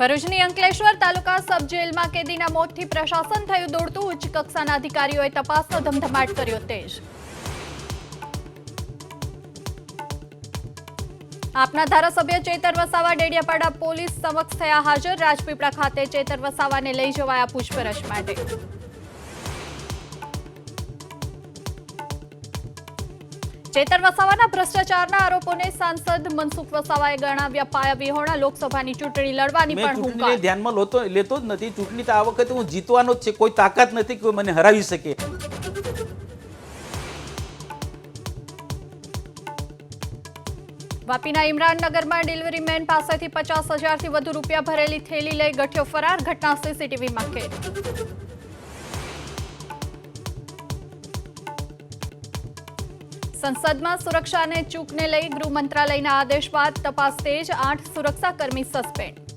ભરૂચની અંકલેશ્વર તાલુકા સબ જેલમાં કેદીના મોતથી પ્રશાસન થયું દોડતું. ઉચ્ચ કક્ષાના અધિકારીઓએ તપાસનો ધમધમાટ કર્યો તેજ. આપના ધારાસભ્ય ચેતર વસાવા ડેડિયાપાડા પોલીસ સમક્ષ થયા હાજર. રાજપીપળા ખાતે ચેતર વસાવાને લઈ જવાયા પૂછપરછ માટે. ચેતર વસાવાના ભ્રષ્ટાચારના આરોપોને સાંસદ મનસુખ વસાવાએ ગણાવ્યા પાયા વિહોણા લોકસભાની ચૂંટણી લડવાની પણ હુંકાર. ધ્યાનમાં લોતો લેતો જ નથી. ચૂંટણી તો આ વખતે હું જીતવાનો જ છે. કોઈ તાકાત નથી કોઈ મને હરાવી શકે. વાપીના ઇમરાનનગરમાં ડિલિવરી મેન પાસેથી પચાસ હજારથી વધુ રૂપિયા ભરેલી થેલી લઈ ગઠ્યો ફરાર. ઘટના સીસીટીવીમાં કેદ સંસદમાં સુરક્ષાને ચૂકને લઈ ગૃહ મંત્રાલયના આદેશ બાદ તપાસ તેજ આઠ સુરક્ષાકર્મી સસ્પેન્ડ.